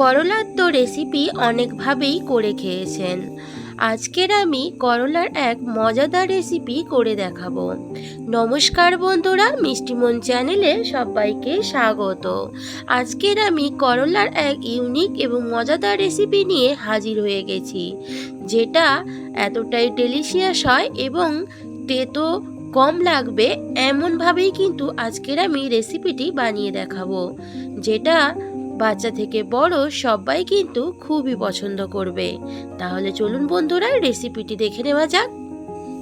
করলার তো রেসিপি অনেকভাবেই করে খেয়েছেন। আজকের আমি করলার এক মজাদার রেসিপি করে দেখাবো। নমস্কার বন্ধুরা মিষ্টিমন চ্যানেলে সবাইকে স্বাগত। আজকের আমি করলার এক ইউনিক এবং মজাদার রেসিপি নিয়ে হাজির হয়ে গেছি, যেটা এতটাই ডেলিশিয়াস হয় এবং তেতো কম লাগবে এমনভাবেই কিন্তু আজকের আমি রেসিপিটি বানিয়ে দেখাবো, যেটা বাচ্চা থেকে বড় সবাই কিন্তু খুবই পছন্দ করবে। তাহলে চলুন বন্ধুরা রেসিপিটি দেখে নেওয়া যাক।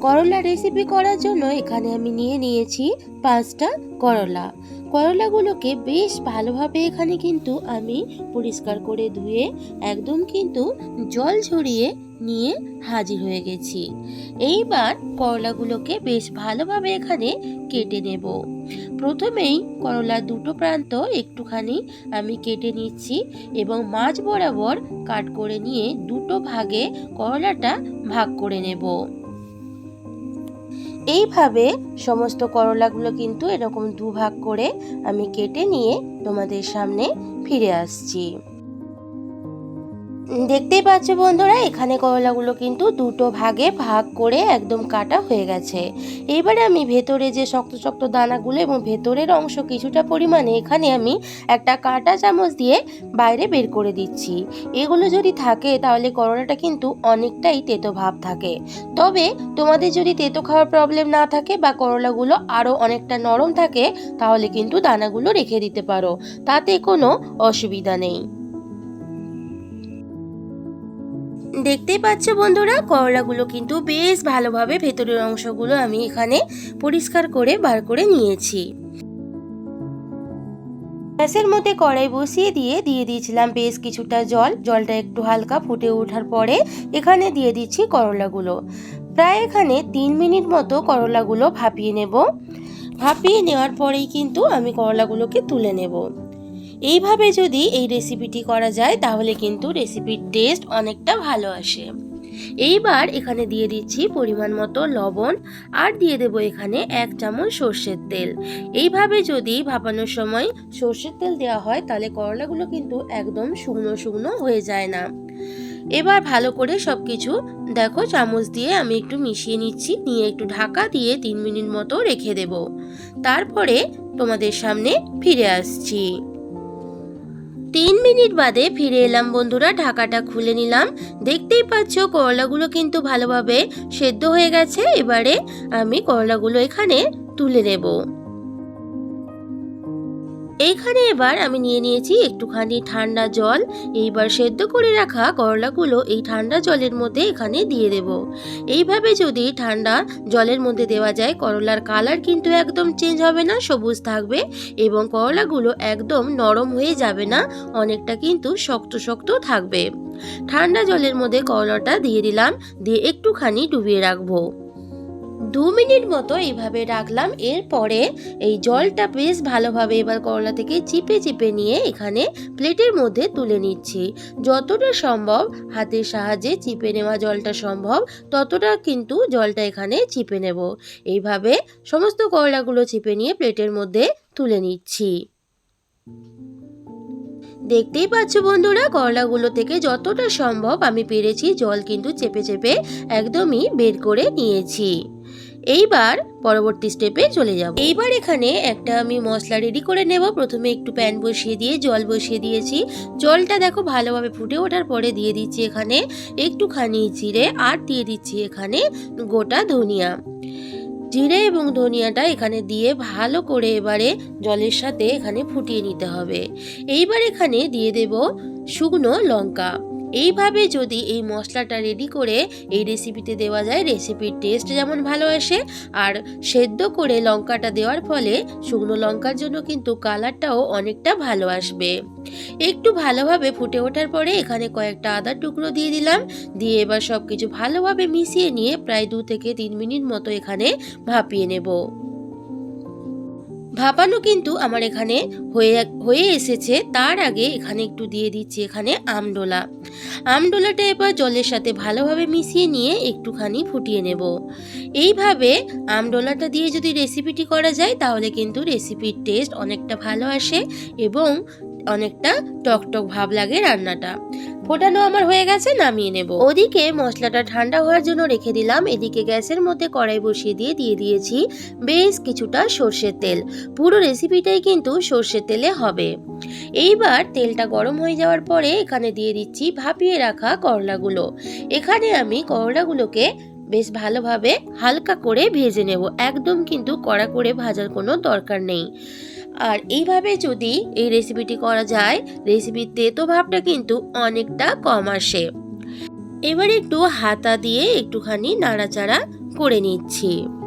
করলা রেসিপি করার জন্য এখানে আমি নিয়ে নিয়েছি পাঁচটা করলা। করলাগুলোকে বেশ ভালোভাবে এখানে কিন্তু আমি পরিষ্কার করে ধুয়ে একদম কিন্তু জল ঝরিয়ে নিয়ে হাজির হয়ে গেছি। এইবার করলাগুলোকে বেশ ভালোভাবে এখানে কেটে নেব। প্রথমেই করলার দুটো প্রান্ত একটুখানি আমি কেটে নিচ্ছি এবং মাঝ বরাবর কাট করে নিয়ে দুটো ভাগে করলাটা ভাগ করে নেব। এইভাবে সমস্ত করলাগুলো কিন্তু এরকম দুভাগ করে আমি কেটে নিয়ে তোমাদের সামনে ফিরে আসছি। দেখতেই পাচ্ছ বন্ধুরা, এখানে করলাগুলো কিন্তু দুটো ভাগে ভাগ করে একদম কাটা হয়ে গেছে। এবারে আমি ভেতরে যে শক্ত শক্ত দানাগুলো এবং ভেতরের অংশ কিছুটা পরিমাণে এখানে আমি একটা কাঁটা চামচ দিয়ে বাইরে বের করে দিচ্ছি। এগুলো যদি থাকে তাহলে করলাটা কিন্তু অনেকটাই তেতো ভাব থাকে। তবে তোমাদের যদি তেতো খাওয়ার প্রবলেম না থাকে বা করলাগুলো আরও অনেকটা নরম থাকে, তাহলে কিন্তু দানাগুলো রেখে দিতে পারো। তাতে কোনো অসুবিধা নেই। দেখতেই পাচ্ছ বন্ধুরা, করলাগুলো কিন্তু বেশ ভালোভাবে ভেতরের অংশগুলো আমি এখানে পরিষ্কার করে বার করে নিয়েছি। গ্যাসের মধ্যে কড়াই বসিয়ে দিয়ে দিয়ে দিয়েছিলাম বেশ কিছুটা জল। জলটা একটু হালকা ফুটে ওঠার পরে এখানে দিয়ে দিচ্ছি করলাগুলো। প্রায় এখানে তিন মিনিট মতো করলাগুলো ভাপিয়ে নেব। ভাপিয়ে নেওয়ার পরেই কিন্তু আমি করলাগুলোকে তুলে নেব। এইভাবে যদি এই রেসিপিটি করা যায়, তাহলে কিন্তু রেসিপির টেস্ট অনেকটা ভালো আসে। এইবার এখানে দিয়ে দিচ্ছি পরিমাণ মতো লবণ আর দিয়ে দেব এখানে এক চামচ সর্ষের তেল। এইভাবে যদি ভাপানোর সময় সর্ষের তেল দেওয়া হয়, তাহলে করলাগুলো কিন্তু একদম শুকনো শুকনো হয়ে যায় না। এবার ভালো করে সব কিছু দেখো চামচ দিয়ে আমি একটু মিশিয়ে নিচ্ছি, নিয়ে একটু ঢাকা দিয়ে তিন মিনিট মতো রেখে দেব। তারপরে তোমাদের সামনে ফিরে আসছি। তিন মিনিট বাদে ফিরে এলাম বন্ধুরা, ঢাকাটা খুলে নিলাম। দেখতেই পাচ্ছ করলাগুলো কিন্তু ভালোভাবে সেদ্ধ হয়ে গেছে। এবারে আমি করলাগুলো এখানে তুলে নেব। এইখানে এবার আমি নিয়ে নিয়েছি একটুখানি ঠান্ডা জল। এইবার সেদ্ধ করে রাখা করলাগুলো এই ঠান্ডা জলের মধ্যে এখানে দিয়ে দেব। এইভাবে যদি ঠান্ডা জলের মধ্যে দেওয়া যায়, করলার কালার কিন্তু একদম চেঞ্জ হবে না, সবুজ থাকবে এবং করলাগুলো একদম নরম হয়ে যাবে না, অনেকটা কিন্তু শক্ত শক্ত থাকবে। ঠান্ডা জলের মধ্যে করলাটা দিয়ে দিলাম, দিয়ে একটুখানি ডুবিয়ে রাখব। দু মিনিট মতো এইভাবে রাখলাম। এরপরে এই জলটা বেশ ভালোভাবে এবার করলা থেকে চিপে চিপে নিয়ে এখানে প্লেটের মধ্যে তুলে নিচ্ছি। যতটা সম্ভব হাতের সাহায্যে চিপে নেওয়া জলটা সম্ভব, ততটা কিন্তু জলটা এখানে চিপে নেব। এইভাবে সমস্ত করলাগুলো চিপে নিয়ে প্লেটের মধ্যে তুলে নিচ্ছি। দেখতেই পাচ্ছ বন্ধুরা, করলাগুলো থেকে যতটা সম্ভব আমি পেরেছি, জল কিন্তু চেপে চেপে একদমই বের করে নিয়েছি। এইবার পরবর্তী স্টেপে চলে যাব। এইবার এখানে একটা আমি মশলা রেডি করে নেব। প্রথমে একটু প্যান বসিয়ে দিয়ে, জল বসিয়ে দিয়েছি। জলটা দেখো ভালোভাবে ফুটে ওঠার পরে দিয়ে দিচ্ছি এখানে একটুখানি জিরে আর দিয়ে দিচ্ছি এখানে গোটা ধনিয়া। জিরে এবং ধনিয়াটা এখানে দিয়ে ভালো করে এবারে জলের সাথে এখানে ফুটিয়ে নিতে হবে। এইবার এখানে দিয়ে দেব শুকনো লঙ্কা। এইভাবে যদি এই মশলাটা রেডি করে এই রেসিপিতে দেওয়া যায় রেসিপির টেস্ট যেমন ভালো আসে, আর সেদ্ধ করে লঙ্কাটা দেওয়ার ফলে শুকনো লঙ্কার জন্য কিন্তু কালারটাও অনেকটা ভালো আসবে। একটু ভালোভাবে ফুটে ওঠার পরে এখানে কয়েকটা আদার টুকরো দিয়ে দিলাম, দিয়ে এবার সব কিছু ভালোভাবে মিশিয়ে নিয়ে প্রায় দু থেকে তিন মিনিট মতো এখানে ভাপিয়ে নেব। ভাপানো কিন্তু আমার এখানে হয়ে হয়ে এসেছে। তার আগে এখানে একটু দিয়ে দিচ্ছি এখানে আমডোলা। আমডোলাটা এবার জলের সাথে ভালোভাবে মিশিয়ে নিয়ে একটুখানি ফুটিয়ে নেব। এইভাবে আমডোলাটা দিয়ে যদি রেসিপিটি করা যায়, তাহলে কিন্তু রেসিপির টেস্ট অনেকটা ভালো আসে এবং অনেকটা টকটক ভাব লাগে রান্নাটা। ফোটানো আমার হয়ে গেছে, নামিয়ে নেব। ওদিকে মশলাটা ঠান্ডা হওয়ার জন্য রেখে দিলাম। এদিকে গ্যাসের মধ্যে কড়াই বসিয়ে দিয়ে দিয়ে দিয়েছি বেশ কিছুটা সর্ষের তেল। পুরো রেসিপিটাই কিন্তু সর্ষের তেলে হবে। এইবার তেলটা গরম হয়ে যাওয়ার পরে এখানে দিয়ে দিচ্ছি ভাপিয়ে রাখা করলাগুলো। এখানে আমি করলাগুলোকে বেশ ভালোভাবে হালকা করে ভেজে নেব। একদম কিন্তু কড়া করে ভাজার কোনো দরকার নেই। আর এইভাবে যদি এই রেসিপিটি করা যায় রেসিপির তেতো ভাবটা কিন্তু অনেকটা কম আসে। এবার একটু হাতা দিয়ে একটুখানি নাড়াচাড়া করে নিচ্ছি।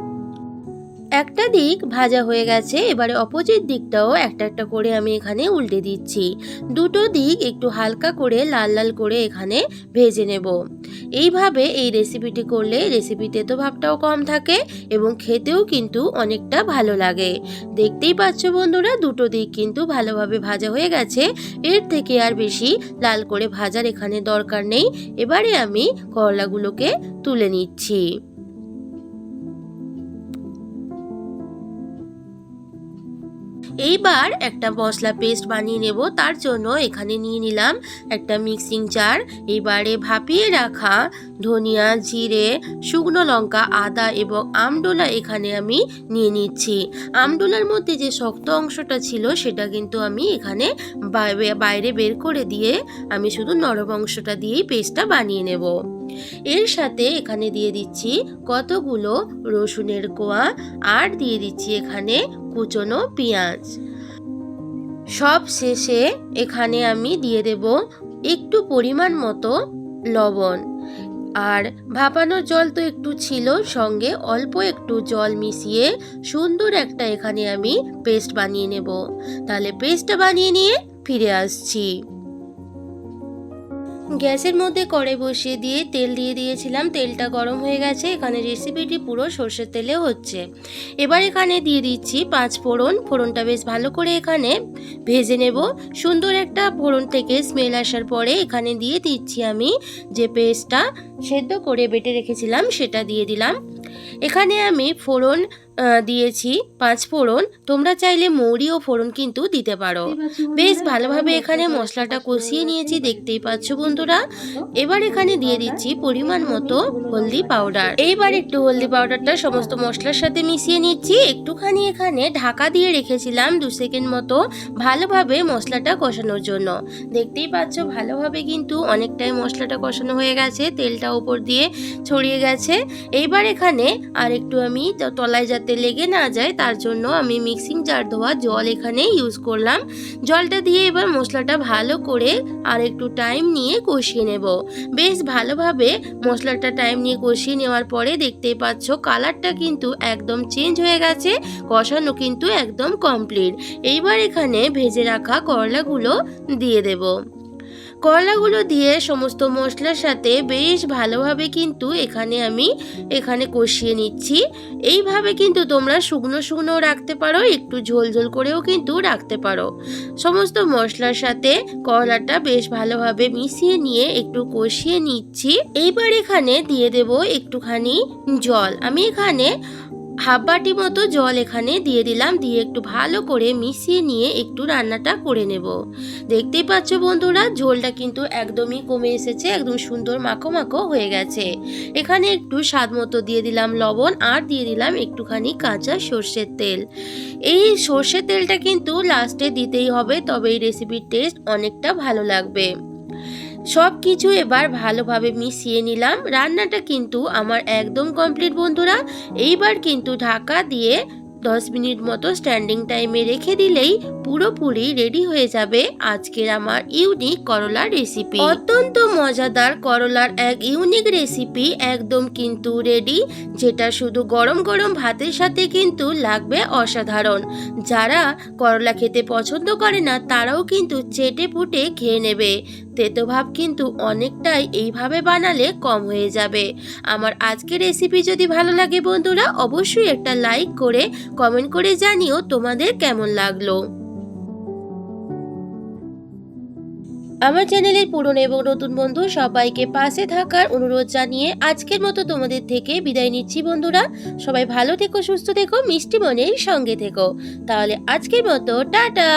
একটা দিক ভাজা হয়ে গেছে, এবারে অপোজিট দিকটাও একটা একটা করে আমি এখানে উল্টে দিচ্ছি। দুটো দিক একটু হালকা করে লাল লাল করে এখানে ভেজে নেব। এইভাবে এই রেসিপিটি করলে রেসিপিতে তো ভাবটাও কম থাকে এবং খেতেও কিন্তু অনেকটা ভালো লাগে। দেখতেই পাচ্ছ বন্ধুরা, দুটো দিক কিন্তু ভালোভাবে ভাজা হয়ে গেছে। এর থেকে আর বেশি লাল করে ভাজার এখানে দরকার নেই। এবারে আমি করলাগুলোকে তুলে নিচ্ছি। এইবার একটা মশলা পেস্ট বানিয়ে নেব, তার জন্য এখানে নিয়ে নিলাম একটা মিক্সিং জার। এবারে ভাপিয়ে রাখা ধনিয়া, জিরে, শুকনো লঙ্কা, আদা এবং আমডোলা এখানে আমি নিয়ে নিচ্ছি। আমডোলার মধ্যে যে শক্ত অংশটা ছিল, সেটা কিন্তু আমি এখানে বাইরে- বাইরে বের করে দিয়ে আমি শুধু নরম অংশটা দিয়েই পেস্টটা বানিয়ে নেব। এর সাথে এখানে দিয়ে দিচ্ছি কতগুলো রসুনের কোয়া, আর দিয়ে দিচ্ছি এখানে কুচনো পেঁয়াজ। সব শেষে এখানে আমি দিয়ে দেব একটু পরিমাণ মতো লবণ। আর ভাপানোর জল তো একটু ছিল, সঙ্গে অল্প একটু জল মিশিয়ে সুন্দর একটা এখানে আমি পেস্ট বানিয়ে নেব। তাহলে পেস্টটা বানিয়ে নিয়ে ফিরে আসছি। গ্যাসের মধ্যে কড়ে বসিয়ে দিয়ে তেল দিয়ে দিয়েছিলাম। তেলটা গরম হয়ে গেছে। এখানে রেসিপিটি পুরো সর্ষের তেলে হচ্ছে। এবার এখানে দিয়ে দিচ্ছি পাঁচ ফোড়ন। ফোড়নটা বেশ ভালো করে এখানে ভেজে নেব। সুন্দর একটা ফোড়ন থেকে স্মেল আসার পরে এখানে দিয়ে দিচ্ছি আমি যে পেস্টটা সেদ্ধ করে বেটে রেখেছিলাম, সেটা দিয়ে দিলাম। এখানে আমি ফোড়ন দিয়েছি। পাঁচ ফোড়ন। তোমরা চাইলে মৌরি ও ফোড়ন কিন্তু দিতে পারো। বেশ ভালোভাবে এখানে মশলাটা কষিয়ে নিয়েছি দেখতেই পাচ্ছ বন্ধুরা। এবার এখানে দিয়ে দিচ্ছি পরিমাণ মতো হলদি পাউডার। এইবার একটু হলদি পাউডারটা সমস্ত মশলার সাথে মিশিয়ে নিচ্ছি। একটুখানি এখানে ঢাকা দিয়ে রেখেছিলাম দু সেকেন্ড মতো ভালোভাবে মশলাটা কষানোর জন্য। দেখতেই পাচ্ছ ভালোভাবে কিন্তু অনেকটাই মশলাটা কষানো হয়ে গেছে। তেলটা ওপর দিয়ে ছড়িয়ে গেছে। এইবার এখানে আর একটু আমি তলায় যাতে লেগে না যায়, তার জন্য আমি মিক্সিং জার ধোয়া জল এখানে ইউজ করলাম। জলটা দিয়ে এবার মশলাটা ভালো করে আর একটু টাইম নিয়ে কষিয়ে নেব। বেশ ভালোভাবে মশলাটা টাইম নিয়ে কষিয়ে নেওয়ার পরে দেখতেই পাচ্ছ কালারটা কিন্তু একদম চেঞ্জ হয়ে গেছে, কষানো কিন্তু একদম কমপ্লিট এইবার এখানে ভেজে রাখা করলাগুলো দিয়ে দেব। করলাগুলো দিয়ে সমস্ত মশলার সাথে বেশ ভালোভাবে কিন্তু এখানে আমি এখানে কষিয়ে নিচ্ছি। এইভাবে কিন্তু তোমরা শুকনো শুকনো রাখতে পারো, একটু ঝোল ঝোল করেও কিন্তু রাখতে পারো। সমস্ত মশলার সাথে করলাটা বেশ ভালোভাবে মিশিয়ে নিয়ে একটু কষিয়ে নিচ্ছি। এইবার এখানে দিয়ে দেব একটুখানি জল। আমি এখানে হাফ বাটি মতো জল এখানে দিয়ে দিলাম, দিয়ে একটু ভালো করে মিশিয়ে নিয়ে একটু রান্নাটা করে নেব। দেখতেই পাচ্ছ বন্ধুরা, ঝোলটা কিন্তু একদমই কমে এসেছে, একদম সুন্দর মাখো মাখো হয়ে গেছে। এখানে একটু স্বাদ মতো দিয়ে দিলাম লবণ আর দিয়ে দিলাম একটুখানি কাঁচা সর্ষের তেল। এই সর্ষের তেলটা কিন্তু লাস্টে দিতেই হবে, তবে এই রেসিপির টেস্ট অনেকটা ভালো লাগবে। সব কিছু এবার ভালোভাবে মিশিয়ে নিলাম। রান্নাটা কিন্তু আমার একদম কমপ্লিট বন্ধুরা। এইবার কিন্তু ঢাকা দিয়ে দশ মিনিট মতো স্ট্যান্ডিং টাইমে রেখে দিলেই পুরোপুরি রেডি হয়ে যাবে আজকের আমার ইউনিক করলার রেসিপি অত্যন্ত মজাদার করলার এক ইউনিক রেসিপি একদম কিন্তু রেডি যেটা শুধু গরম গরম ভাতের সাথে কিন্তু লাগবে অসাধারণ। যারা করলা খেতে পছন্দ করে না, তারাও কিন্তু চেটে পুটে খেয়ে নেবে। তেতো ভাব কিন্তু অনেকটাই এইভাবে বানালে কম হয়ে যাবে। আমার আজকের রেসিপি যদি ভালো লাগে বন্ধুরা, অবশ্যই একটা লাইক করে কমেন্ট করে জানিও তোমাদের কেমন লাগল। আমার চ্যানেলের পুরনো এবং নতুন বন্ধু সবাইকে পাশে থাকার অনুরোধ জানিয়ে আজকের মতো তোমাদের থেকে বিদায় নিচ্ছি বন্ধুরা। সবাই ভালো থেকো, সুস্থ থেকো, মিষ্টি মনের সঙ্গে থেকো। তাহলে আজকের মতো, টাটা!